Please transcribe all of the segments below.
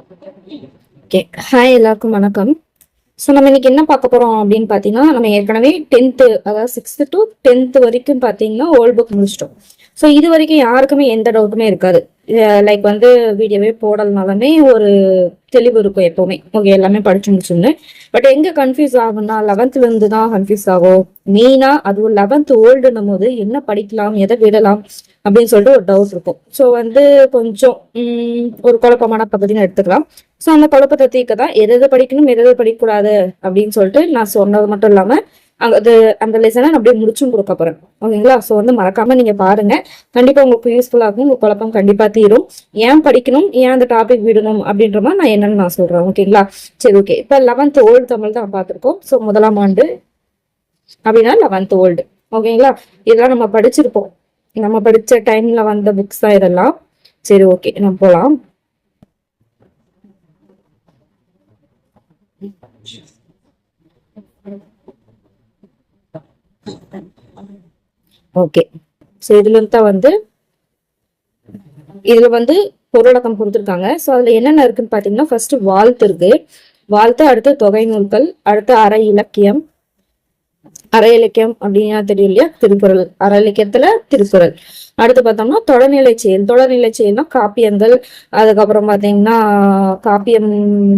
Okay hi எல்லாருக்கும் வணக்கம். So நம்ம இன்னைக்கு என்ன பார்க்க போறோம் அப்படின்னு பார்த்தீங்கன்னா நம்ம ஏற்கனவே டென்த்து அதாவது சிக்ஸ்த்து டு டென்த்து வரைக்கும் பார்த்தீங்கன்னா ஓல்ட் புக் முடிச்சிட்டோம். ஸோ இது வரைக்கும் யாருக்குமே எந்த டவுட்டுமே இருக்காது. லைக் வந்து வீடியோவே போடலனாலுமே ஒரு தெளிவு இருக்கும் எப்போவுமே. ஓகே எல்லாமே படிச்சு முடிச்சுன்னு பட் எங்க கன்ஃபியூஸ் ஆகும்னா லெவன்த்துலேருந்து தான் கன்ஃபியூஸ் ஆகும். மெயினாக அதுவும் லெவன்த்து ஓல்டுன்னும் போது என்ன படிக்கலாம் எதை விடலாம் அப்படின்னு சொல்லிட்டு ஒரு டவுட் இருக்கும். ஸோ வந்து கொஞ்சம் ஒரு குழப்பமான பகுதின்னு எடுத்துக்கலாம். ஸோ அந்த குழப்பத்தை தீர்க்க தான் எது எது படிக்கணும் எது எது படிக்கக்கூடாது அப்படின்னு சொல்லிட்டு நான் சொன்னது மட்டும் இல்லாமல் அங்கே அது அந்த லெசனை நான் அப்படியே முடிச்சும் கொடுக்க போறேன். ஓகேங்களா? ஸோ வந்து மறக்காம நீங்க பாருங்க. கண்டிப்பா உங்களுக்கு யூஸ்ஃபுல்லாக இருக்கும் உங்க குழப்பம் கண்டிப்பா தீரும். ஏன் படிக்கணும்? ஏன் அந்த டாபிக் விடணும்? அப்படின்ற மாதிரி நான் என்னன்னு நான் சொல்றேன். ஓகேங்களா? சரி ஓகே இப்போ லெவன்த் ஓல்டு தமிழ் தான் பார்த்துருக்கோம். ஸோ முதலாம் ஆண்டு அப்படின்னா லெவன்த் ஓல்டு ஓகேங்களா? இதெல்லாம் நம்ம படிச்சிருப்போம். நம்ம படித்த டைமில் வந்த புக்ஸ் தான் இதெல்லாம். சரி ஓகே நம்ம போகலாம் ஓகே ஸோ இதுலேருந்து தான் வந்து இதில் வந்து பொருளடக்கம் கொடுத்துருக்காங்க. ஸோ அதில் என்னென்ன இருக்குன்னு பார்த்தீங்கன்னா ஃபர்ஸ்ட் வாழ்த்து இருக்கு. வாழ்த்து அடுத்து தொகை நூல்கள் அடுத்து அரை இலக்கியம் அரை இலக்கியம் அப்படின்னா தெரியும் இல்லையா? திருக்குறள். அரை இலக்கியத்துல திருக்குறள். அடுத்து பார்த்தோம்னா தொடர்நிலை செயல் தொடர்நிலை செயல்னா காப்பியங்கள். அதுக்கப்புறம் பாத்தீங்கன்னா காப்பியம்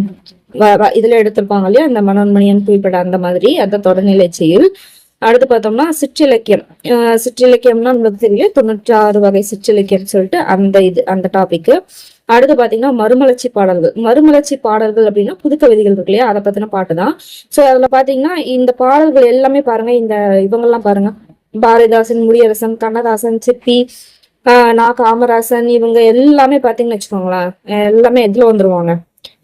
வ- வ- இதுல எடுத்திருப்பாங்க இல்லையா? இந்த மனோன்மணியன் புய்பட அந்த மாதிரி அந்த தொடர்நிலை செயல் அடுத்து பார்த்தோம்னா சிற்றிலக்கியம். சிற்றிலக்கியம்னா நமக்கு தெரியல தொண்ணூற்றி ஆறு வகை சிற்றிலக்கியம் சொல்லிட்டு அந்த இது அந்த டாபிக் அடுத்து பாத்தீங்கன்னா மறுமலர்ச்சி பாடல்கள். மறுமலர்ச்சி பாடல்கள் அப்படின்னா புதுக்கவிதைகள் இருக்கு இல்லையா? அதை பத்தின பாட்டு தான். ஸோ அதுல பாத்தீங்கன்னா இந்த பாடல்கள் எல்லாமே பாருங்க. இந்த இவங்கெல்லாம் பாருங்க. பாரதிதாசன் முடியரசன் கண்ணதாசன் சிப்பி ஆஹ் நா. காமராசன் இவங்க எல்லாமே பாத்தீங்கன்னு வச்சுக்கோங்களேன். எல்லாமே எதுல வந்துருவாங்க.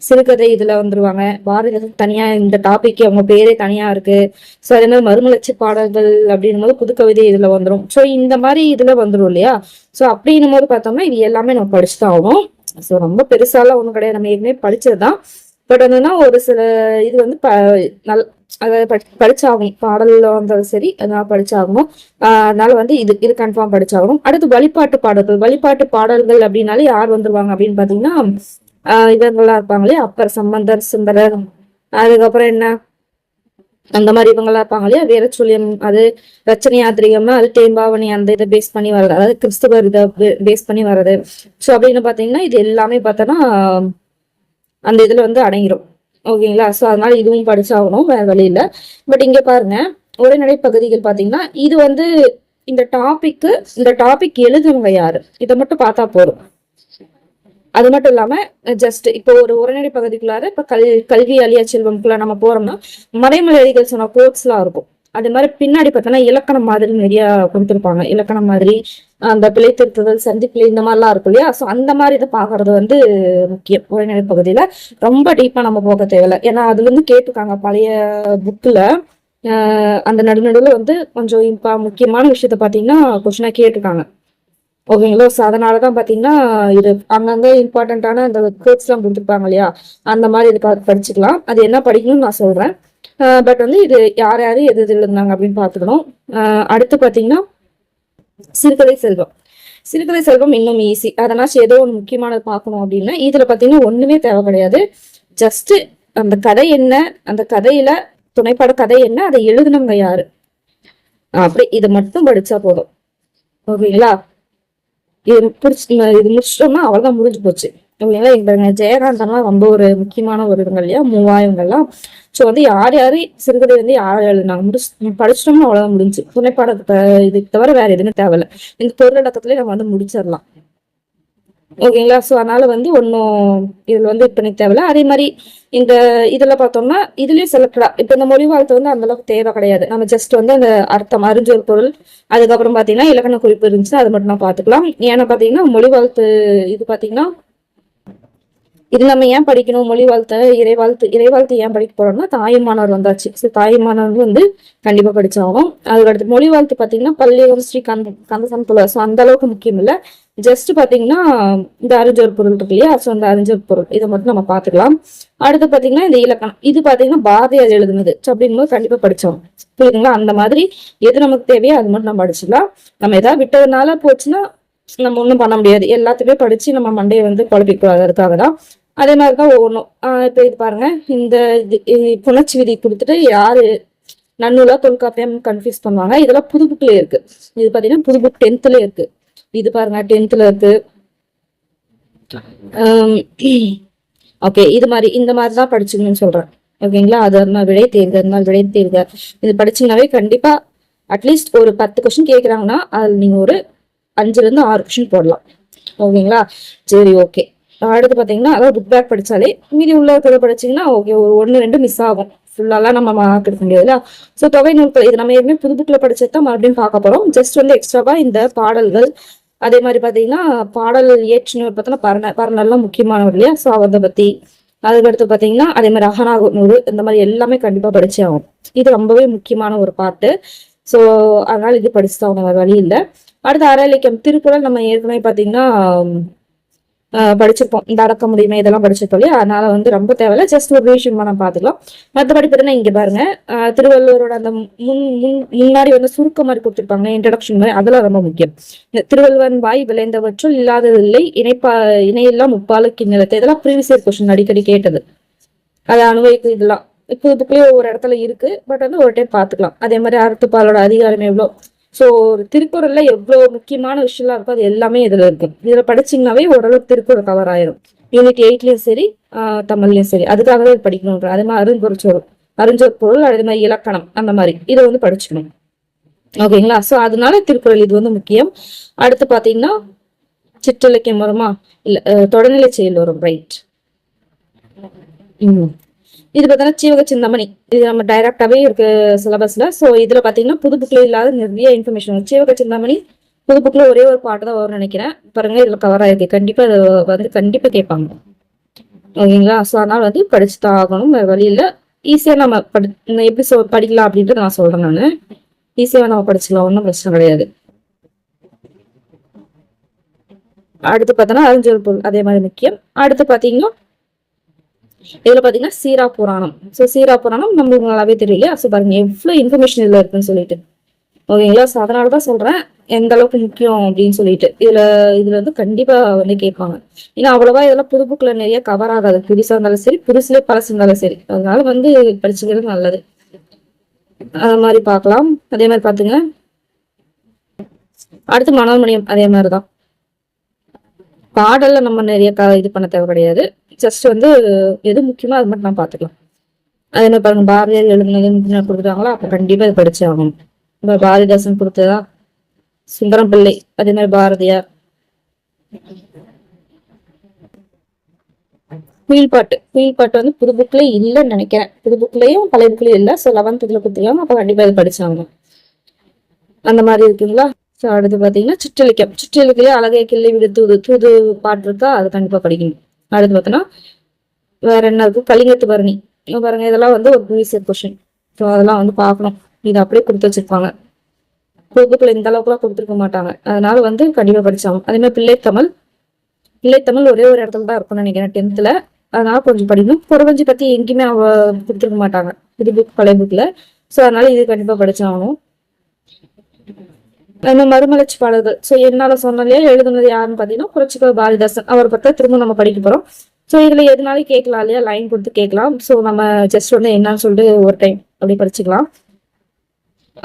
சிறுகதை இதுல வந்துருவாங்க. பாரதிதாசன் தனியா இந்த டாபிக் அவங்க பேரே தனியா இருக்கு. ஸோ அதே மாதிரி மறுமலர்ச்சி பாடல்கள் அப்படின்னும் போது புதுக்கவிதை இதுல வந்துடும் ஸோ இந்த மாதிரி இதுல வந்துடும் இல்லையா? ஸோ அப்படின்னும் போது பார்த்தோம்னா இது எல்லாமே நம்ம படிச்சுதான் ஆகும் ஸோ ரொம்ப பெருசாலாம் ஒன்றும் கிடையாது. நம்ம ஏற்கனவே படிச்சதுதான். பட் என்னன்னா ஒரு சில இது வந்து ப நல் அதாவது படி- படிச்சாகணும். பாடல்ல வந்தாலும் சரி அதனால படிச்சாகணும். அதனால வந்து இது இது கன்ஃபார்ம் படிச்சாகணும். அடுத்து வழிபாட்டு பாடல்கள். வழிபாட்டு பாடல்கள் அப்படின்னாலே யார் வந்துருவாங்க அப்படின்னு பாத்தீங்கன்னா ஆஹ் இவங்கெல்லாம் இருப்பாங்களே அப்பர் சம்பந்தர் சுந்தரர். அதுக்கப்புறம் என்ன? அந்த மாதிரி இவங்களா இருப்பாங்க இல்லையா? வீரச்சூழியம் அது ரச்சனை யாத்திரிகம்னா அது தேம்பாவணி அந்த இதை பேஸ் பண்ணி வர்றது அதாவது கிறிஸ்துவர் இதை பேஸ் பண்ணி வர்றது. ஸோ அப்படின்னு பாத்தீங்கன்னா இது எல்லாமே பார்த்தோன்னா அந்த இதுல வந்து அடங்கிடும் ஓகேங்களா? ஸோ அதனால இதுவும் படிச்சாகணும் வேற வழியில் பட் இங்க பாருங்க உரைநடை பகுதிகள் பாத்தீங்கன்னா இது வந்து இந்த டாபிக்கு இந்த டாபிக் எழுதுனவங்க யாரு? இதை மட்டும் பார்த்தா போதும். அது மட்டும் இல்லாம ஜஸ்ட் இப்போ ஒரு உரைநடை பகுதிக்குள்ளார இப்ப கல் கல்வி அழியா செல்வம்குள்ள நம்ம போறோம்னா மறைமலைகள் சொன்ன கோட்ஸ் எல்லாம் இருக்கும். அது மாதிரி பின்னாடி பார்த்தோன்னா இலக்கணம் மாதிரி நிறைய கொடுத்துருப்பாங்க. இலக்கணம் மாதிரி அந்த பிழை திருத்துதல் சந்திப்பிலை இந்த மாதிரிலாம் இருக்கும் இல்லையா? ஸோ அந்த மாதிரி இதை பார்க்கறது வந்து முக்கியம். உரைநடை பகுதியில ரொம்ப டீப்பா நம்ம போக தேவையில்ல. ஏன்னா அதுல இருந்து கேட்டிருக்காங்க பழைய புக்ல அந்த நடுநடுவில் வந்து கொஞ்சம் இப்போ முக்கியமான விஷயத்த பார்த்தீங்கன்னா கொஸ்டினாக கேட்டிருக்காங்க. ஓகேங்களா? ஸோ அதனால தான் பார்த்தீங்கன்னா இது அங்கங்கே இம்பார்ட்டண்ட்டான அந்த கோட்ஸ்லாம் கொடுத்துருப்பாங்க இல்லையா? அந்த மாதிரி இது படிச்சுக்கலாம். அது என்ன படிக்கணும்னு நான் சொல்கிறேன் பட் வந்து இது யார் யார் எது எது இருந்தாங்க அப்படின்னு பார்த்துக்கணும் அடுத்து பார்த்தீங்கன்னா சிறுகதை செல்வம். சிறுகதை செல்வம் இன்னும் ஈஸி அதனாச்சும் ஏதோ ஒன்று முக்கியமானது பார்க்கணும் அப்படின்னா இதில் பார்த்தீங்கன்னா ஒன்றுமே தேவை கிடையாது. ஜஸ்ட்டு அந்த கதை என்ன அந்த கதையில துணைப்பட கதை என்ன அதை எழுதுனவங்க யாரு? அப்படி இதை மட்டும் படிச்சா போதும். ஓகேங்களா? இது பிடிச்சி இது முடிச்சிட்டோம்னா அவ்வளவுதான் முடிஞ்சு போச்சு. ஓகேங்களா எங்க ஜெயகாந்தன்லாம் ரொம்ப ஒரு முக்கியமான ஒரு இதுங்க இல்லையா? மூவாயிரங்கள்லாம். ஸோ வந்து யார் யாரு சிறுகதை வந்து யார் எழுதுனாங்க? முடிச்சு படிச்சிட்டோம்னா அவ்வளோதான் முடிஞ்சு. துணைப்பாடத்தை இது தவிர வேற எதுவுமே தேவையில்ல. இந்த பொருளடக்கத்துலேயே நம்ம வந்து முடிச்சிடலாம். ஓகேங்களா ஸோ அதனால வந்து ஒன்றும் இதில் வந்து இது பண்ணி தேவையில்ல. அதே மாதிரி இந்த இதில் பார்த்தோம்னா இதுலேயும் செலக்டடாக இப்போ இந்த மொழி வாழ்த்து வந்து அந்தளவுக்கு தேவை கிடையாது. நம்ம ஜஸ்ட் வந்து அந்த அர்த்தம் அறிஞ்சொரு பொருள் அதுக்கப்புறம் பார்த்தீங்கன்னா இலக்கண குறிப்பு இருந்துச்சுன்னா அது மட்டும் நான் பார்த்துக்கலாம். ஏன்னா பார்த்தீங்கன்னா மொழி வாழ்த்து இது பார்த்தீங்கன்னா இது நம்ம ஏன் படிக்கணும்? மொழி வாழ்த்து இறை வாழ்த்து இறை வாழ்த்து ஏன் படிக்க போறோம்னா தாயுமானவர் வந்தாச்சு. ஸோ தாயுமானவர் வந்து கண்டிப்பா படிச்சாகும் அதுக்கடுத்து மொழி வாழ்த்து பார்த்தீங்கன்னா பள்ளியம் ஸ்ரீ கந்த கந்தசம் புல ஸோ அந்த அளவுக்கு முக்கியம் இல்லை. ஜஸ்ட் பார்த்தீங்கன்னா இந்த அறிஞ்சொரு பொருள் இருக்கு இல்லையா? ஸோ அந்த அறிஞ்சொரு பொருள். இதை மட்டும் நம்ம பார்த்துக்கலாம் அடுத்து பார்த்தீங்கன்னா இந்த இலக்கணம். இது பார்த்தீங்கன்னா பாரதியார் எழுதுனது. ஸோ அப்படிங்கும்போது கண்டிப்பாக படித்தோம் புரியுதுங்களா? அந்த மாதிரி எது நமக்கு தேவையோ அது மட்டும் நம்ம படிச்சிடலாம் நம்ம ஏதாவது விட்டதுனால போச்சுன்னா நம்ம ஒன்றும் பண்ண முடியாது. எல்லாத்தையுமே படித்து நம்ம மண்டையை வந்து குழப்பிக்கூடாது அதுக்காக தான். அதே மாதிரி தான் ஒவ்வொன்றும் இப்போ இது பாருங்க. இந்த இது புணர்ச்சி விதி கொடுத்துட்டு யாரு நன்னூலா தொல்காப்பியம் கன்ஃபியூஸ் பண்ணுவாங்க. இதெல்லாம் புது புக்ல இருக்கு. இது பார்த்தீங்கன்னா புது புக் டென்த்ல இருக்கு. இது பாருங்க டென்த்ல இருக்கு. ஓகே இது மாதிரி இந்த மாதிரி தான் படிச்சுக்கணும்னு சொல்றேன். ஓகேங்களா அது இருந்தால் விடை தேர்க அதனால் விடை தேர்க. இது படிச்சீங்கன்னாவே கண்டிப்பா அட்லீஸ்ட் ஒரு பத்து கொஸ்டின் கேட்குறாங்கன்னா அதில் நீங்க ஒரு அஞ்சுல இருந்து ஆறு கொஸ்டின் போடலாம். ஓகேங்களா சரி ஓகே அடுத்து பார்த்தீங்கன்னா அதாவது புக் பேக் படிச்சாலே மீதி உள்ள இருக்கிறத படிச்சீங்கன்னா ஓகே ஒரு ஒன்று ரெண்டு மிஸ் ஆகும். ஃபுல்லாலாம் நம்ம மார்க் எடுக்க முடியாதுல்ல ஸோ தொகை நூல்கள் இது நம்ம ஏற்கனவே புது புக்கில் படிச்சது தான் மறுபடியும் பார்க்க போகிறோம் ஜஸ்ட் வந்து எக்ஸ்ட்ராவா இந்த பாடல்கள் அதே மாதிரி பார்த்தீங்கன்னா பாடல் இயற்றினவர் பார்த்தோன்னா பரண பரணெல்லாம் முக்கியமானவர் இல்லையா? ஸோ அவரை பற்றி அதுக்கடுத்து பார்த்தீங்கன்னா அதே மாதிரி அகநாக இந்த மாதிரி எல்லாமே கண்டிப்பாக படித்தே ஆகும் இது ரொம்பவே முக்கியமான ஒரு பாட்டு. ஸோ அதனால் இது படிச்சு தான் ஆகணும், வழி இல்லை. அடுத்து அற இலக்கியம் திருக்குறள் நம்ம ஏற்கனவே பார்த்தீங்கன்னா படிச்சிருப்போம். இந்த அடக்க முடியுமே இதெல்லாம் படிச்சிருப்போம் இல்லையா? அதனால வந்து ரொம்ப தேவையில்ல. ஜஸ்ட் ஒரு விஷயமா நம்ம பார்த்துக்கலாம். மற்றபடி பார்த்தீங்கன்னா இங்க பாருங்க. ஆஹ் திருவள்ளுவரோட அந்த முன் முன் முன்னாடி வந்து சுருக்கம் மாதிரி கொடுத்துருப்பாங்க. இன்ட்ரடக்ஷன் மாதிரி. அதெல்லாம் ரொம்ப முக்கியம். இந்த திருவள்ளுவன் வாய் விளைந்தவற்றுள் இல்லாததில்லை. இணைப்பா இணையெல்லாம் முப்பாலுக்கு நிலத்தை இதெல்லாம் ப்ரீவியஸ் இயர் கொஸ்டின் அடிக்கடி கேட்டது. அதை அனுபவிக்கு இதெல்லாம். இப்போ இதுக்குள்ளேயே ஒரு இடத்துல இருக்கு. பட் வந்து ஒரு டைம் பார்த்துக்கலாம். அதே மாதிரி அறுத்துப்பாலோட அதிகாரம் எவ்வளோ? ஸோ ஒரு திருக்குறள்ல எவ்வளோ முக்கியமான விஷயம்லாம் இருக்கோ அது எல்லாமே இதுல இருக்கு. இதுல படிச்சீங்கன்னாவே ஓரளவுக்கு திருக்குறள் கவர் ஆயிரும். யூனிட் எயிட்லயும் சரி ஆஹ் தமிழ்லயும் சரி. அதுக்காகவே இது படிக்கணும் அதே மாதிரி அரும்பொருச்சோறு அறிஞ்சொரு பொருள் அதே மாதிரி இலக்கணம் அந்த மாதிரி. இதை வந்து படிச்சுக்கணும். ஓகேங்களா? ஸோ அதனால திருக்குறள் இது வந்து முக்கியம். அடுத்து பார்த்தீங்கன்னா சிற்றிலக்கியம் வருமா? இல்லை தொடர்நிலை செயல் வரும் ரைட் ம். இது பார்த்தீங்கன்னா சீவக சிந்தாமணி. இது நம்ம டைரக்டாவே இருக்கு சிலபஸ்ல ஸோ இதுல பாத்தீங்கன்னா புது புக்ல இல்லாத நிறைய இன்ஃபர்மேஷன் வரும் சீவக சிந்தாமணி புது புக்ல ஒரே ஒரு பாட்டு தான் வரும்னு நினைக்கிறேன். பாருங்க இதுல கவர் ஆயிருக்கு. கண்டிப்பா அது வந்து கண்டிப்பா கேட்பாங்க. ஓகேங்களா? ஸோ அதனால வந்து படிச்சு தான் ஆகணும். வேற ஈஸியாக ஈஸியா நம்ம படி நான் எப்படி சொல் படிக்கலாம் அப்படின்ட்டு நான் சொல்றேன் நான். ஈஸியா நம்ம படிச்சுக்கலாம். ஒன்றும் பிரச்சனை கிடையாது. அடுத்து பார்த்தோன்னா அறிஞ்சொல் பொருள். அதே மாதிரி முக்கியம். அடுத்து பார்த்தீங்கன்னா இதுல பாத்தீங்கன்னா சீரா புராணம். சோ சீரா புராணம் நம்மளுக்கு நல்லாவே தெரியலையா. ஸோ பாருங்க எவ்வளவு இன்ஃபர்மேஷன் இதுல இருக்குன்னு சொல்லிட்டு. ஓகேங்களா ஸோ அதனாலதான் சொல்றேன். எந்த அளவுக்கு முக்கியம் அப்படின்னு சொல்லிட்டு. இதுல இதுல வந்து கண்டிப்பா வந்து கேட்பாங்க. ஏன்னா அவ்வளவா இதெல்லாம் புது புக்ல நிறைய கவர் ஆகாது. புதுசா இருந்தாலும் சரி புதுசுல பழசு இருந்தாலும் சரி. அதனால வந்து படிச்சுக்கிறது நல்லது. அது மாதிரி பார்க்கலாம். அதே மாதிரி பாத்துங்க அடுத்து மனோன்மணியம் அதே மாதிரிதான். பாடல்ல நம்ம நிறைய க இது பண்ண தேவை கிடையாது. ஜஸ்ட் வந்து எது முக்கியமோ அது மட்டும் நான் பார்த்துக்கலாம் அதே மாதிரி பாருங்க பாரதியார் எழுதுனது கொடுத்துட்டாங்களா அப்போ கண்டிப்பா இது படிச்சே ஆகணும். இப்ப பாரதிதாசன் கொடுத்ததா? சுந்தரம் பிள்ளை அதே மாதிரி பாரதியார். குயில் பாட்டு குயில் பாட்டு வந்து புது புக்ல இல்லைன்னு நினைக்கிறேன். புது புக்லயும் பழைய புக்லயும் இல்லை. ஸோ லெவன்த் இதில் கொடுத்துருக்காங்க. அப்போ கண்டிப்பாக இது படிச்சாங்க அந்த மாதிரி இருக்குங்களா? ஸோ அடுத்து பார்த்தீங்கன்னா சிற்றலிக்கம் சிற்றிலக்கியம் அழகே கிள்ளை விடு தூது தூது பாட்டு இருக்கா அது கண்டிப்பாக படிக்கணும். அடுத்து பார்த்தோன்னா வேற என்ன இருக்கு கலிங்கத்து பரணி. இங்க பாருங்க இதெல்லாம் வந்து ஒரு ப்ரீவியஸ் கொஷின் ஸோ அதெல்லாம் வந்து பார்க்கணும். இது அப்படியே கொடுத்து வச்சிருப்பாங்க. புதுப்புக்கள் இந்த அளவுக்குலாம் கொடுத்துருக்க மாட்டாங்க. அதனால வந்து கண்டிப்பாக படித்தாங்க அதே மாதிரி பிள்ளைத்தமிழ் பிள்ளைத்தமிழ் ஒரே ஒரு இடத்துல தான் இருக்கும்னு நினைக்கிறேன் டென்த்தில் அதனால கொஞ்சம் படிக்கணும். புறவஞ்சி பற்றி எங்கேயுமே அவ கொடுத்துருக்க மாட்டாங்க. இது புக் பழைய புக்கில் ஸோ அதனால இது கண்டிப்பாக படிச்சாகணும். நம்ம மறுமலர்ச்சி பாடல்கள் ஸோ என்னால சொன்னாலே எழுதுனது யாருன்னு பார்த்தீங்கன்னா புரட்சிக்கர் பாரதிதாசன். அவரை பற்றி திரும்ப நம்ம படிக்க போறோம். ஸோ இதுல எதுனாலும் கேட்கலாம் இல்லையா? லைன் கொடுத்து கேட்கலாம். ஸோ நம்ம ஜஸ்ட் வந்து என்னன்னு சொல்லிட்டு ஒரு டைம் அப்படி படிச்சுக்கலாம்.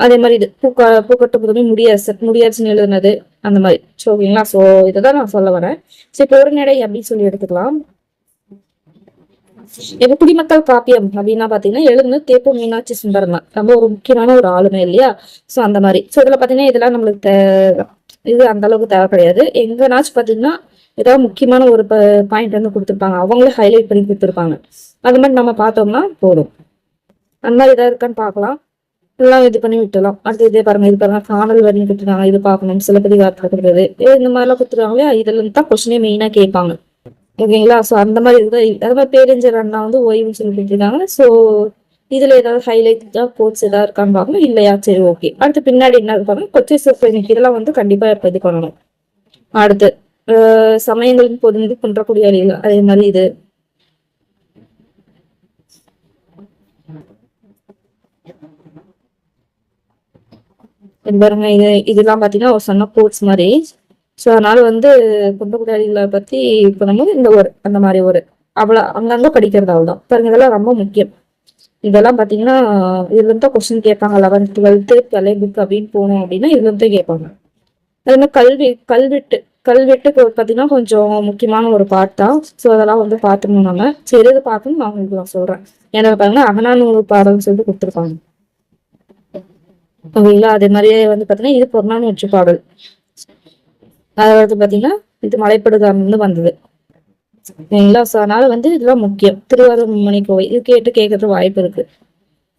அதே மாதிரி இது பூக்க பூக்கட்டு புதுமை முடியரசன் முடியரசன் எழுதுனது அந்த மாதிரி. ஸோ ஓகேங்களா? ஸோ இதை தான் நான் சொல்ல வரேன். ஸோ இப்போ ஒரு நடை அப்படின்னு சொல்லி எடுத்துக்கலாம். இப்போ குடிமக்கள் காப்பியம் அப்படின்னா பாத்தீங்கன்னா எழுந்து தேப்பு மீனாட்சி சுந்தரம் தான். ரொம்ப ஒரு முக்கியமான ஒரு ஆளுமை இல்லையா? சோ அந்த மாதிரி. சோ இதுல பாத்தீங்கன்னா இதெல்லாம் நம்மளுக்கு இது அந்த அளவுக்கு தேவை கிடையாது. எங்கனாச்சும் பாத்தீங்கன்னா ஏதாவது முக்கியமான ஒரு பாயிண்ட் வந்து கொடுத்துருப்பாங்க. அவங்களே ஹைலைட் பண்ணி கொடுத்துருப்பாங்க. அது மாதிரி நம்ம பார்த்தோம்னா போதும். அந்த மாதிரி ஏதாவது இருக்கான்னு பார்க்கலாம். எல்லாம் இது பண்ணி விட்டுலாம் அடுத்து இதே பாருங்க இது பாருங்க காணல் வரி கொடுத்துருக்காங்க இது பார்க்கணும். சிலப்பதிகாரத்தில் கொடுக்குறது இந்த மாதிரிலாம் கொடுத்துருக்காங்க இல்லையா? இதுல இருந்து தான் கொஸ்டினே மெயினா கேட்பாங்க. ஓகேங்களா? ஸோ அந்த மாதிரி இருக்குது அது மாதிரி பேரஞ்சர் அண்ணா வந்து ஓய்வுன்னு சொல்லி கொடுத்துருக்காங்க ஸோ இதில் ஏதாவது ஹைலைட் கோட்ஸ் ஏதாவது இருக்கான்னு பார்க்கணும். இல்லையா? சரி ஓகே அடுத்து பின்னாடி என்ன இருப்பாங்க கொச்சை சொற்பொழிவு இதெல்லாம் வந்து கண்டிப்பாக இது பண்ணணும். அடுத்து அஹ் சமயங்களின் பொருந்து குன்றக்கூடிய அழிகள் அதே மாதிரி இது. பாருங்க இது இதெல்லாம் பார்த்தீங்கன்னா ஒரு சொன்ன கோட்ஸ் மாதிரி. ஸோ அதனால வந்து குன்றக்கூடிய பற்றி பத்தி பண்ணும்போது இந்த ஒரு அந்த மாதிரி ஒரு அவ்வளோ அங்கங்கே படிக்கிறது அவ்வளோதான். பாருங்க இதெல்லாம் ரொம்ப முக்கியம். இதெல்லாம் பார்த்தீங்கன்னா இதுலேருந்து தான் கொஸ்டின் கேட்பாங்க. லெவன்த் டுவெல்த்து கலை புக் அப்படின்னு போனோம் அப்படின்னா இதுலேருந்து கேட்பாங்க. அது மாதிரி கல்வி கல்வெட்டு. கல்வெட்டு பார்த்தீங்கன்னா கொஞ்சம் முக்கியமான ஒரு பார்ட் தான். ஸோ அதெல்லாம் வந்து பார்த்துக்கணும் நம்ம. சரி இது பார்க்கணும் நான் உங்களுக்கு நான் சொல்கிறேன் ஏன்னா பார்த்தீங்கன்னா அகனானூறு பாடல்னு சொல்லி கொடுத்துருப்பாங்க. ஓகேங்களா? அதே மாதிரியே வந்து பார்த்தீங்கன்னா இது பொருளானூற்று பாடல். அதாவது பார்த்தீங்கன்னா இது மலைப்படுகாமிலிருந்து வந்தது. சரிங்களா ஸோ அதனால வந்து இதெல்லாம் முக்கியம். திருவாரூர்மணி கோவில் இது கேட்டு கேட்கறது வாய்ப்பு இருக்கு.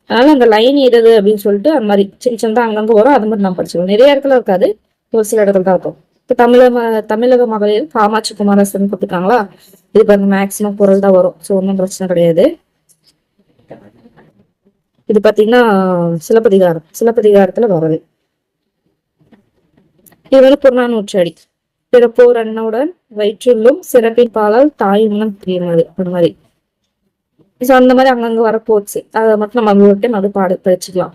அதனால அந்த லைன் எது அப்படின்னு சொல்லிட்டு அந்த மாதிரி சின்ன சின்னதாக அங்கங்கே வரும். அது மாதிரி நான் படிச்சுக்கணும். நிறைய இடத்துல இருக்காது. ஒரு சில இடத்துல தான் இருக்கும். இப்போ தமிழக தமிழக மகளிர் காமாட்சி குமாரசன் கொடுத்துருக்காங்களா? இது பாருங்க மேக்சிமம் பொருள் தான் வரும். ஸோ ஒன்றும் பிரச்சனை கிடையாது. இது பார்த்தீங்கன்னா சிலப்பதிகாரம். சிலப்பதிகாரத்தில் வருது இது புறநானூற்றடி பிறப்போர் அண்ணனுடன் வயிற்றுள்ளும் சிறப்பின் பாலால் தாய் மனம் தெரியுது அந்த மாதிரி. ஸோ அந்த மாதிரி அங்கங்க வர போச்சு அதை மட்டும் நம்ம விட்டு அது பாடு படிச்சுக்கலாம்.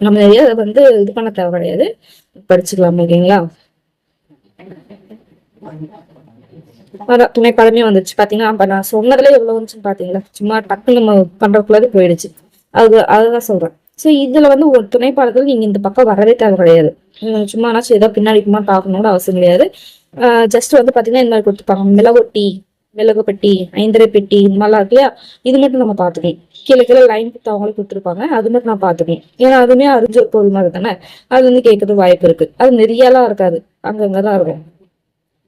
நம்ம நிறைய அதை வந்து இது பண்ண தேவை கிடையாது. படிச்சுக்கலாம் ஓகேங்களா? அதான் துணை படமே வந்துச்சு பாத்தீங்கன்னா அப்ப நான் சொன்னதுல எவ்வளவு வந்துச்சுன்னு பாத்தீங்களா? சும்மா டக்குன்னு நம்ம பண்றதுக்குள்ளது போயிடுச்சு. அது அதுதான் சொல்றேன். ஸோ இதில் வந்து ஒரு துணை பாடத்தில் நீங்கள் இந்த பக்கம் வரவே தேவை கிடையாது சும்மா சும்மானாச்சும் ஏதோ பின்னாடி பார்க்கணும்னு அவசியம் கிடையாது. ஜஸ்ட் வந்து பார்த்தீங்கன்னா இந்த மாதிரி கொடுத்துருப்பாங்க மிளகொட்டி மிளகு பெட்டி ஐந்தரை பெட்டி இந்த மாதிரிலாம் இருக்கு இல்லையா? இது மட்டும் நம்ம பார்த்துக்கணும் கீழே கீழே லைன் கொடுத்து அவங்களும் கொடுத்துருப்பாங்க. அது மட்டும் நான் பார்த்துக்கணும் ஏன்னா அதுவுமே அறிஞ்ச பொருள் மாதிரி தானே? அது வந்து கேட்கறது வாய்ப்பு இருக்கு. அது நிறையலாம் இருக்காது. அங்கங்க தான் இருக்கும்.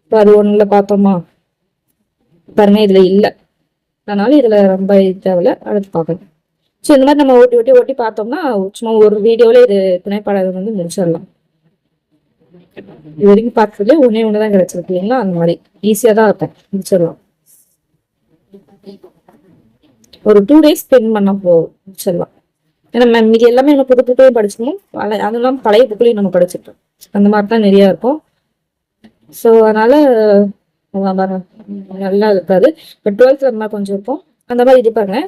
இப்போ அது ஒண்ணுல பார்த்தோமா? பாருங்க இதில் இல்லை. அதனால இதில் ரொம்ப தேவையில்ல. அடுத்து பார்க்கணும் ஸோ இந்த மாதிரி நம்ம ஓட்டி ஓட்டி ஓட்டி பார்த்தோம்னா சும்மா ஒரு வீடியோவில் இது துணைப்பாடல் வந்து முடிச்சிடலாம். இது வரைக்கும் பார்த்ததுல ஒன்னே ஒன்று தான் கிடைச்சிருக்கு இல்லைங்களா? அந்த மாதிரி. ஈஸியாக தான் இருக்கும். முடிச்சிடலாம். ஒரு டூ டேஸ் ஸ்பெண்ட் பண்ண போகும் முடிச்சிடலாம். ஏன்னா மேம் இது எல்லாமே நம்ம புது புக்கையும் படிச்சுக்கணும் பல அதெல்லாம் பழைய புக்லையும் நம்ம படிச்சுட்டோம் அந்த மாதிரி தான் நிறையா இருக்கும். ஸோ அதனால நல்லா இருக்காது. இப்போ டுவெல்த்தில் அந்த மாதிரி கொஞ்சம் இருக்கும். அந்த மாதிரி இது பாருங்க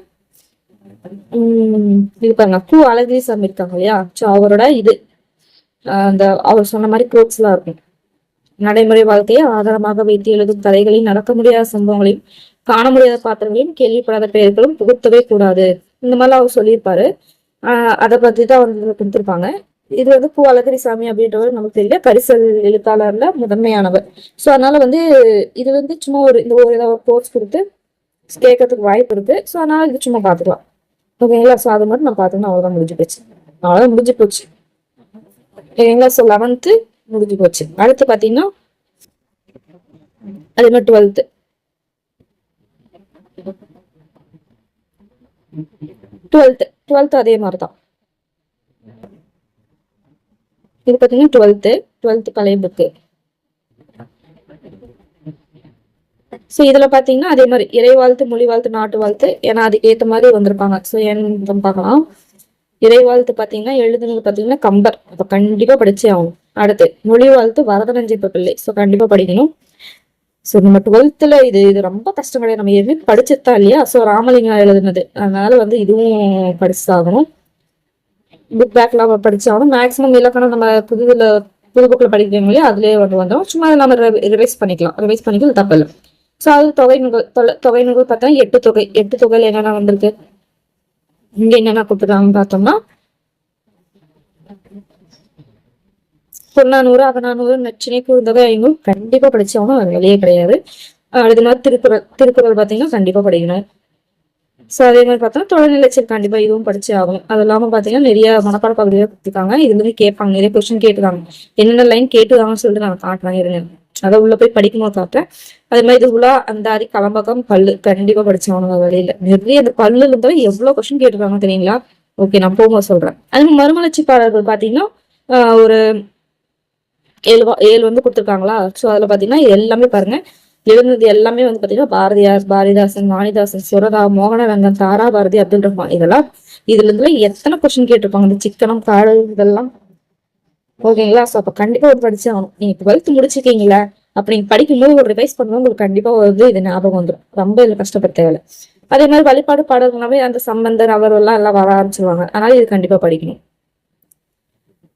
இது பாருங்க பூ அழகிரி சாமி இருக்காங்க இல்லையா? ஸோ அவரோட இது. ஆஹ் அந்த அவர் சொன்ன மாதிரி குரோட்ஸ்லாம் எல்லாம் இருக்கும். நடைமுறை வாழ்க்கையை ஆதாரமாக வைத்து எழுதும் கதைகளையும் நடக்க முடியாத சம்பவங்களையும் காண முடியாத பாத்திரங்களையும் கேள்விப்படாத பெயர்களும் புகுத்தவே கூடாது. இந்த மாதிரிலாம் அவர் சொல்லியிருப்பாரு. ஆஹ் அதை பத்தி தான் வந்து கொடுத்துருப்பாங்க. இது வந்து பூ அழகிரி சாமி அப்படின்றவர் நமக்கு தெரியல. கரிசல் எழுத்தாளர்ல முதன்மையானவர். ஸோ அதனால வந்து இது வந்து சும்மா ஒரு இந்த ஒரு ஏதாவது கோர்ஸ் கொடுத்து கேட்கறதுக்கு வாய்ப்பு இருக்கு. ஸோ அதனால இது சும்மா பார்த்துக்கலாம். ஓகேங்களா ஸோ அது மட்டும் நான் பார்த்தோம்னா அவ்வளோதான் முடிஞ்சு போச்சு. அவ்வளோதான் முடிஞ்சு போச்சு. ஓகேங்களா ஸோ லெவன்த்து முடிஞ்சு போச்சு. அடுத்து பார்த்தீங்கன்னா அதே மாதிரி டுவெல்த்து டுவெல்த்து டுவெல்த்து அதே மாதிரி தான் இது பார்த்தீங்கன்னா டுவெல்த்து டுவெல்த்து பழைய புக்கு ஸோ இதில் பார்த்தீங்கன்னா அதே மாதிரி இறை வாழ்த்து மொழி வாழ்த்து நாட்டு வாழ்த்து ஏன்னா அதுக்கு ஏற்ற மாதிரி வந்திருப்பாங்க. ஸோ ஏன்னு பார்க்கலாம்? இறை வாழ்த்து பார்த்தீங்கன்னா எழுதுனது பார்த்தீங்கன்னா கம்பர். அப்போ கண்டிப்பாக படிச்சே ஆகணும். அடுத்து மொழி வாழ்த்து வரதரஞ்சிப்ப பிள்ளை ஸோ கண்டிப்பாக படிக்கணும். ஸோ நம்ம டுவெல்த்தில் இது இது ரொம்ப கஷ்டம் கிடையாது. நம்ம எதுவுமே படிச்சதா இல்லையா? ஸோ ராமலிங்கம் எழுதுனது. அதனால வந்து இதுவும் படிச்சாகணும். புக் பேக்லாம் படிச்சாகணும். மேக்ஸிமம் இலக்கணம் நம்ம புதுதில் புது புக்கில் படிக்கிறோம் இல்லையா? அதுலேயே வந்து வந்துடும் சும்மா நம்ம ரிவைஸ் பண்ணிக்கலாம். ரிவைஸ் பண்ணிக்கலாம் தப்பு இல்லை. ஸோ அது தொகை நுகல் தொலை- தொகை நுகல் பார்த்தா எட்டு தொகை. எட்டு தொகையில் என்னென்ன வந்திருக்கு? இங்கே என்னென்ன கொடுத்துருக்காங்கன்னு பார்த்தோம்னா புறநானூறு அகநானூறு நச்சினை குறுந்தொகை ஐநூறு கண்டிப்பாக படித்தவங்க அது வெளியே கிடையாது. அஹ் அது திருக்குறள் திருக்குறள் பார்த்தீங்கன்னா கண்டிப்பாக படிக்கணும். ஸோ அதே மாதிரி பார்த்தா தொழில்நிலைச்சல் கண்டிப்பாக இதுவும் படித்தே ஆகும் அது இல்லாமல் பார்த்தீங்கன்னா நிறைய மனப்பாட பகுதியாக கொடுத்துருக்காங்க. இதுலேருந்து கேட்பாங்க. நிறைய கொஸ்டின் கேட்டுருக்காங்க. என்னென்ன லைன் கேட்டுருக்காங்கன்னு சொல்லிட்டு நான் காட்டுறேன் இருங்க. அதை உள்ள போய் படிக்கும்போது காட்டுறேன் அதே மாதிரி இது உலா அந்தாதி கலம்பகம் பல்லு கண்டிப்பா படிச்சவனும் அது வழியில. நிறைய அந்த பல்லுல இருந்தாலும் எவ்வளவு கொஸ்டின் கேட்டிருக்காங்க தெரியுங்களா? ஓகே நான் போகும்போது சொல்றேன். அது மாதிரி மறுமலர்ச்சி பாடல்கள் பாத்தீங்கன்னா ஆஹ் ஒரு ஏழு ஏழு வந்து கொடுத்துருக்காங்களா? ஸோ அதுல பாத்தீங்கன்னா எல்லாமே பாருங்க. எழுந்தது எல்லாமே வந்து பாத்தீங்கன்னா பாரதியார் பாரதிதாசன் வாணிதாசன் சுரதா மோகனரங்கன் தாரா பாரதி அப்துல் ரஹ்மான் இதெல்லாம் இதுல இருந்து எத்தனை கொஸ்டின் கேட்டிருப்பாங்க? இந்த சிக்கனம் காடல் இதெல்லாம் ஓகேங்களா? ஸோ அப்போ கண்டிப்பா ஒரு படிச்சு ஆகணும். நீங்க டுவெல்த் முடிச்சிருக்கீங்களா அப்ப நீங்கள் படிக்கும்போது ஒரு ரிவைஸ் பண்ணும்போது உங்களுக்கு கண்டிப்பாக வந்து இது ஞாபகம் வந்துடும் ரொம்ப இதில் கஷ்டப்பட தேவையில்ல. அதே மாதிரி வழிபாடு பாடல்களாவே அந்த சம்பந்த அவர் எல்லாம் எல்லாம் வர ஆரம்பிச்சிருவாங்க. அதனால இது கண்டிப்பா படிக்கணும்.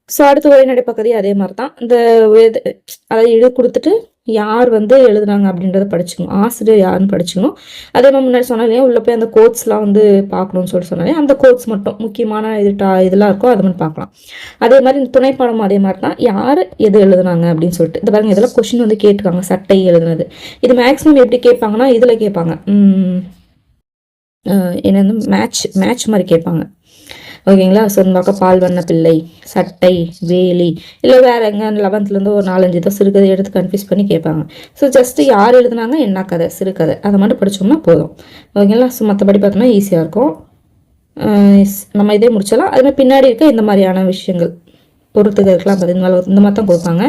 ஸோ அடுத்து உரைநடை பகுதி அதே மாதிரி தான் இந்த அதை அதாவது இது கொடுத்துட்டு யார் வந்து எழுதுனாங்க அப்படின்றத படிச்சுக்கணும். ஆசிரியர் யாருன்னு படிச்சுக்கணும். அதே மாதிரி முன்னாடி சொன்னாலே உள்ளே போய் அந்த கோட்ஸ்லாம் வந்து பார்க்கணும்னு சொல்லிட்டு சொன்னாலே அந்த கோட்ஸ் மட்டும். முக்கியமான இது டா இதெல்லாம் இருக்கோ அதை மட்டும் பார்க்கலாம். அதே மாதிரி இந்த துணைப்பாடம் அதே மாதிரி தான் யார் எது எழுதுனாங்க அப்படின்னு சொல்லிட்டு. இந்த பாருங்க இதெல்லாம் கொஷின் வந்து கேட்டிருக்காங்க. சட்டை எழுதுனது. இது மேக்ஸிமம் எப்படி கேட்பாங்கன்னா இதில் கேட்பாங்க. என்னென்ன மேட்ச் மேட்ச் மாதிரி கேட்பாங்க. ஓகேங்களா? ஸோ இந்த பக்கம் பால் வண்ண பிள்ளை சட்டை வேலி இல்லை வேறு எங்கே லெவன்த்துலேருந்து ஒரு நாலஞ்சு தான் சிறுகதை எடுத்து கன்ஃபியூஸ் பண்ணி கேட்பாங்க. ஸோ ஜஸ்ட்டு யார் எழுதுனாங்க? என்ன கதை? சிறுகதை. அதை மட்டும் படித்தோம்னா போதும். ஓகேங்களா? ஸோ மற்றபடி பார்த்தோம்னா ஈஸியாக இருக்கும். நம்ம இதே முடிச்சலாம் அதுமாதிரி பின்னாடி இருக்க இந்த மாதிரியான விஷயங்கள் பொறுத்துக்கிறதுக்கெலாம் பார்த்தீங்கன்னா இந்த மாதிரி தான் கொடுப்பாங்க.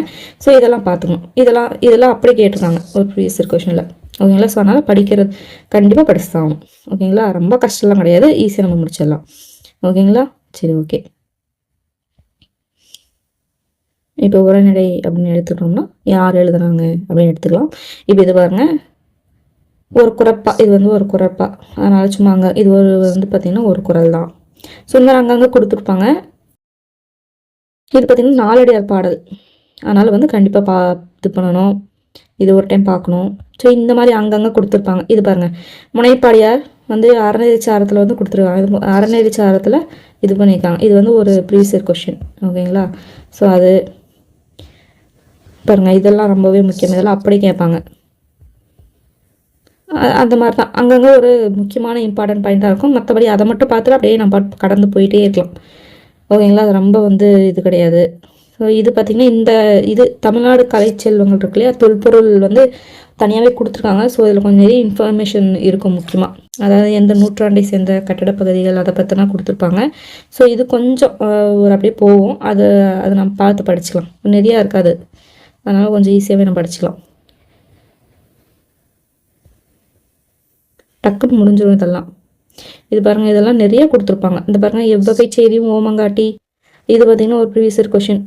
ஸோ இதெல்லாம் பார்த்துக்கணும். இதெல்லாம் இதெல்லாம் அப்படி கேட்டிருக்காங்க ஒரு ப்ரீவியஸ் கொஷனில் ஓகேங்களா? ஸோ அதனால் படிக்கிறது கண்டிப்பாக படிச்சு தான் ஆகும் ஓகேங்களா? ரொம்ப கஷ்டம்லாம் கிடையாது. ஈஸியாக நம்ம முடிச்சிடலாம். ஓகேங்களா? சரி ஓகே. இப்போ உரைநடை அப்படின்னு எடுத்துக்கிட்டோம்னா யார் எழுதுனாங்க அப்படின்னு எடுத்துக்கலாம். இப்போ இது பாருங்க. ஒரு குரப்பா. இது வந்து ஒரு குரப்பா. அதனால் சும்மா அங்கே இது ஒரு வந்து பார்த்திங்கன்னா ஒரு குரல் தான். ஸோ இந்த அங்கங்கே கொடுத்துருப்பாங்க. இது பார்த்திங்கன்னா நாலடியார் பாடல். அதனால் வந்து கண்டிப்பாக பா இது பண்ணணும். இது ஒரு டைம் பார்க்கணும் ஸோ இந்த மாதிரி அங்கங்கே கொடுத்துருப்பாங்க. இது பாருங்கள் முனைப்பாடியார் வந்து அறநெறிச்சாரத்தில் வந்து கொடுத்துருக்காங்க. இது அறநெறிச்சாரத்தில் இது பண்ணியிருக்காங்க இது வந்து ஒரு ப்ரீவியர் கொஷின் ஓகேங்களா? ஸோ அது பாருங்கள் இதெல்லாம் ரொம்பவே முக்கியம். இதெல்லாம் அப்படி கேட்பாங்க. அந்த மாதிரி தான் அங்கங்கே ஒரு முக்கியமான இம்பார்ட்டன்ட் பாயிண்ட்டாக இருக்கும். மற்றபடி அதை மட்டும் பார்த்துட்டு அப்படியே நம்ம கடந்து போயிட்டே இருக்கலாம். ஓகேங்களா? அது ரொம்ப வந்து இது கிடையாது. ஸோ இது பார்த்திங்கன்னா இந்த இது தமிழ்நாடு கலை செல்வங்கள் இருக்கு இல்லையா? தொல்பொருள் வந்து தனியாகவே கொடுத்துருக்காங்க. ஸோ இதில் கொஞ்சம் நிறைய இன்ஃபர்மேஷன் இருக்கும் முக்கியமாக அதாவது எந்த நூற்றாண்டை சேர்ந்த கட்டட பகுதிகள் அதை பற்றினா கொடுத்துருப்பாங்க. ஸோ இது கொஞ்சம் ஒரு அப்படியே போகும். அது அதை நம்ம பார்த்து படிச்சுக்கலாம். நிறையா இருக்காது. அதனால் கொஞ்சம் ஈஸியாகவே நம்ம படிச்சுக்கலாம். டக்குன்னு முடிஞ்சிடும் இதெல்லாம். இது பாருங்கள் இதெல்லாம் நிறைய கொடுத்துருப்பாங்க. இந்த பாருங்கள் எவ்வகை செய்தியும் ஓமங்காட்டி. இது பார்த்திங்கன்னா ஒரு ப்ரீவியஸ் கொஷின்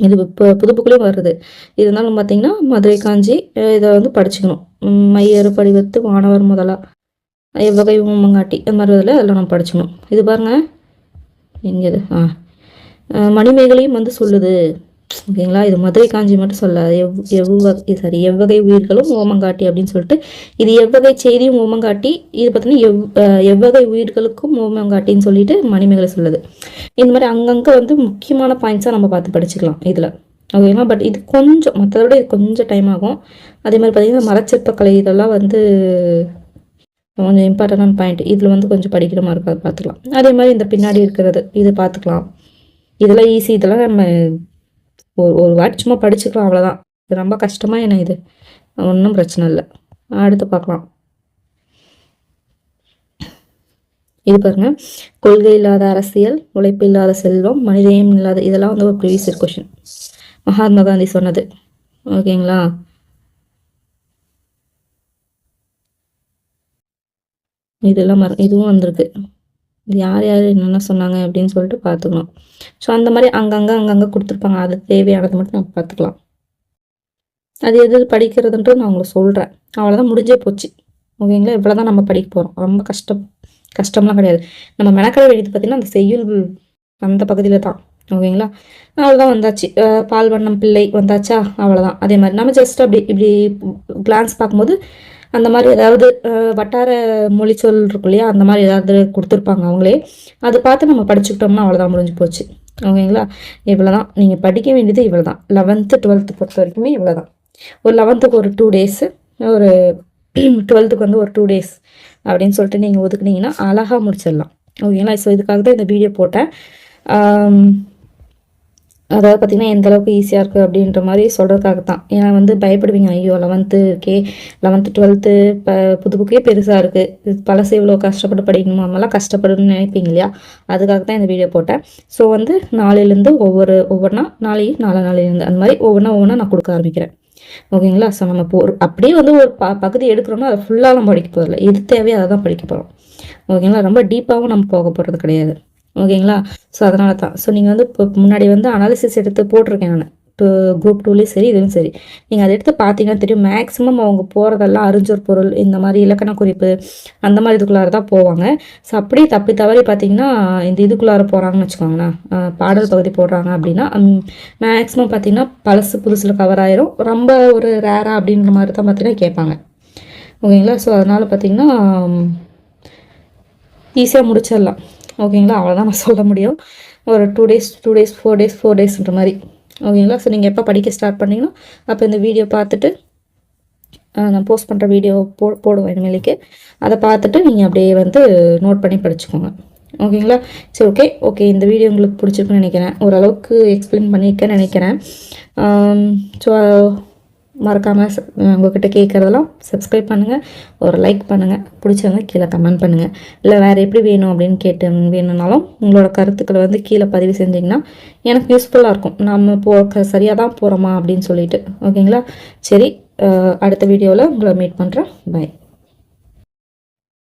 இது இப்போ புதுப்புக்குள்ளே வருது இருந்தாலும் பார்த்தீங்கன்னா மதுரை காஞ்சி இதை வந்து படிச்சுக்கணும். மையறு படிவத்து வானவர் முதலா. எவ்வகை உம்மங்காட்டி இந்த மாதிரி இதில் அதெல்லாம் நம்ம படிச்சுக்கணும். இது பாருங்கள் எங்கே இது? ஆ. மணிமேகலையும் வந்து சொல்லுது. ஓகேங்களா? இது மதுரை காஞ்சி மட்டும் சொல்லாது எவ் எவ்வகை சாரி எவ்வகை உயிர்களும் ஓமங்காட்டி அப்படின்னு சொல்லிட்டு இது எவ்வகை செய்தியும் ஓமங்காட்டி இது பார்த்தீங்கன்னா எவ் எவ்வகை உயிர்களுக்கும் ஓமங்காட்டின்னு சொல்லிட்டு மணிமேகலை சொல்லுது. இந்த மாதிரி அங்கங்கே வந்து முக்கியமான பாயிண்ட்ஸாக நம்ம பார்த்து படிச்சுக்கலாம் இதில். ஓகேங்களா? பட் இது கொஞ்சம் மற்றதோட இது கொஞ்சம் டைம் ஆகும். அதே மாதிரி பார்த்திங்கன்னா மரச்சிற்பக்கலை இதெல்லாம் வந்து கொஞ்சம் இம்பார்ட்டண்டான பாயிண்ட் இதில் வந்து கொஞ்சம் படிக்கிற மாதிரி இருக்காது பார்த்துக்கலாம். அதே மாதிரி இந்த பின்னாடி இருக்கிறது இது பார்த்துக்கலாம். இதெல்லாம் ஈஸி இதெல்லாம் நம்ம ஒரு ஒரு வாட்டி சும்மா படிச்சுக்கலாம் அவ்வளோதான் இது ரொம்ப கஷ்டமாக என்ன இது? ஒன்றும் பிரச்சனை இல்லை. அடுத்து பார்க்கலாம். இது பாருங்க. கொள்கை இல்லாத அரசியல் உழைப்பு இல்லாத செல்வம் மனிதயம் இல்லாத இதெல்லாம் வந்து ஒரு ப்ரீவியஸ் கொஷின் மகாத்மா காந்தி சொன்னது. ஓகேங்களா இதெல்லாம் மற இதுவும் வந்திருக்கு. யார் யார் என்னென்ன சொன்னாங்க அப்படின்னு சொல்லிட்டு பார்த்துக்கணும் ஸோ அந்த மாதிரி அங்கங்கே அங்கங்கே கொடுத்துருப்பாங்க. அது தேவையானது மட்டும் நம்ம பார்த்துக்கலாம். அது எது படிக்கிறதுன்றது நான் உங்களுக்கு சொல்கிறேன் அவ்வளோதான் முடிஞ்சே போச்சு. ஓகேங்களா? இவ்வளோ தான் நம்ம படிக்க போகிறோம் ரொம்ப கஷ்டம் கஷ்டம்லாம் கிடையாது. நம்ம மெனக்கடை வெளியது பார்த்திங்கன்னா அந்த செய்யுள் அந்த பகுதியில் தான். ஓகேங்களா? அவ்வளோதான் வந்தாச்சு. பால் வண்ணம் பிள்ளை வந்தாச்சா? அவ்வளோதான் அதே மாதிரி நம்ம ஜஸ்ட் அப்படி இப்படி கிளான்ஸ் பார்க்கும்போது அந்த மாதிரி ஏதாவது வட்டார மொழி சொல் இருக்கும் இல்லையா? அந்த மாதிரி ஏதாவது கொடுத்துருப்பாங்க அவங்களே. அதை பார்த்து நம்ம படிச்சுக்கிட்டோம்னா அவ்வளோதான் முடிஞ்சு போச்சு. ஓகேங்களா? இவ்வளோ தான் நீங்கள் படிக்க வேண்டியது இவ்வளோ தான் லெவன்த்து டுவெல்த்து பொறுத்த வரைக்குமே இவ்வளோ தான் ஒரு லெவன்த்துக்கு ஒரு டூ டேஸு ஒரு டுவெல்த்துக்கு வந்து ஒரு டூ டேஸ் அப்படின்னு சொல்லிட்டு நீங்கள் ஒதுக்குனீங்கன்னா அழகாக முடிச்சிடலாம். ஓகேங்களா? ஸோ இதுக்காக தான் இந்த வீடியோ போட்டேன். அதாவது பார்த்திங்கன்னா எந்த அளவுக்கு ஈஸியாக இருக்குது அப்படின்ற மாதிரி சொல்கிறதுக்காக தான் ஏன்னா வந்து பயப்படுவீங்க ஐயோ லெவன்த்து கே லெவன்த்து டுவெல்த்து இப்போ புது புக்கே பெருசாக இருக்குது பழசு இவ்வளோ கஷ்டப்பட்டு படிக்கணுமோ? நம்மளாம் கஷ்டப்படணும்னு நினைப்பீங்க இல்லையா? அதுக்காக தான் இந்த வீடியோ போட்டேன். ஸோ வந்து நாளையிலேருந்து ஒவ்வொரு ஒவ்வொன்றா நாளையும் நாலு நாளையிலேருந்து அந்த மாதிரி ஒவ்வொன்றா ஒவ்வொன்றா நான் கொடுக்க ஆரம்பிக்கிறேன். ஓகேங்களா? ஸோ நம்ம ஒரு அப்படியே வந்து ஒரு ப பகுதி எடுக்கிறோம்னா அதை ஃபுல்லாக நம்ம படிக்க போகிறதில்ல எது தேவையோ அதை தான் படிக்க போகிறோம் ஓகேங்களா? ரொம்ப டீப்பாகவும் நம்ம போக போகிறது கிடையாது. ஓகேங்களா? ஸோ அதனால தான் ஸோ நீங்கள் வந்து இப்போ முன்னாடி வந்து அனாலிசிஸ் எடுத்து போட்டிருக்கேன் நான். டூ குரூப் டூலேயும் சரி இதுவும் சரி. நீங்கள் அதை எடுத்து பார்த்தீங்கன்னா தெரியும் மேக்ஸிமம் அவங்க போகிறதெல்லாம் அறிஞ்சொரு பொருள் இந்த மாதிரி இலக்கண குறிப்பு அந்த மாதிரி இதுக்குள்ளார தான் போவாங்க. ஸோ அப்படியே தப்பி தவறி பார்த்தீங்கன்னா இந்த இதுக்குள்ளார போகிறாங்கன்னு வச்சுக்கோங்களேன். பாடல் பகுதி போடுறாங்க அப்படின்னா மேக்ஸிமம் பார்த்தீங்கன்னா பழசு புதுசில் கவர் ஆயிரும். ரொம்ப ஒரு ரேராக அப்படின்ற மாதிரி தான் பார்த்தீங்கன்னா கேட்பாங்க. ஓகேங்களா? ஸோ அதனால் பார்த்தீங்கன்னா ஈஸியாக முடிச்சிடலாம். ஓகேங்களா? அவ்வளோதான் நான் சொல்ல முடியும். ஒரு two days two days four days four டேஸ்ன்ற மாதிரி. ஓகேங்களா? ஸோ நீங்கள் எப்போ படிக்க ஸ்டார்ட் பண்ணீங்கன்னா அப்போ இந்த வீடியோ பார்த்துட்டு நான் போஸ்ட் பண்ணுற வீடியோ போ போடுவேன் இனிமேலுக்கு. அதை பார்த்துட்டு நீங்கள் அப்படியே வந்து நோட் பண்ணி படிச்சுக்கோங்க. ஓகேங்களா? சரி ஓகே ஓகே இந்த வீடியோ உங்களுக்கு பிடிச்சிருக்குன்னு நினைக்கிறேன். ஓரளவுக்கு எக்ஸ்பிளைன் பண்ணியிருக்கேன்னு நினைக்கிறேன். ஸோ மறக்காமல் உங்கள்கிட்ட கேட்குறதெல்லாம் சப்ஸ்கிரைப் பண்ணுங்கள் ஒரு லைக் பண்ணுங்கள் பிடிச்சவங்க கீழே கமெண்ட் பண்ணுங்கள் இல்லை வேறு எப்படி வேணும் அப்படின்னு கேட்டு வேணும்னாலும் உங்களோட கருத்துக்களை வந்து கீழே பதிவு செஞ்சிங்கன்னா எனக்கு யூஸ்ஃபுல்லாக இருக்கும். நம்ம போ சரியாக தான் போகிறோமா அப்படின்னு சொல்லிட்டு. ஓகேங்களா சரி அடுத்த வீடியோவில் உங்களை மீட் பண்ணுறேன் பை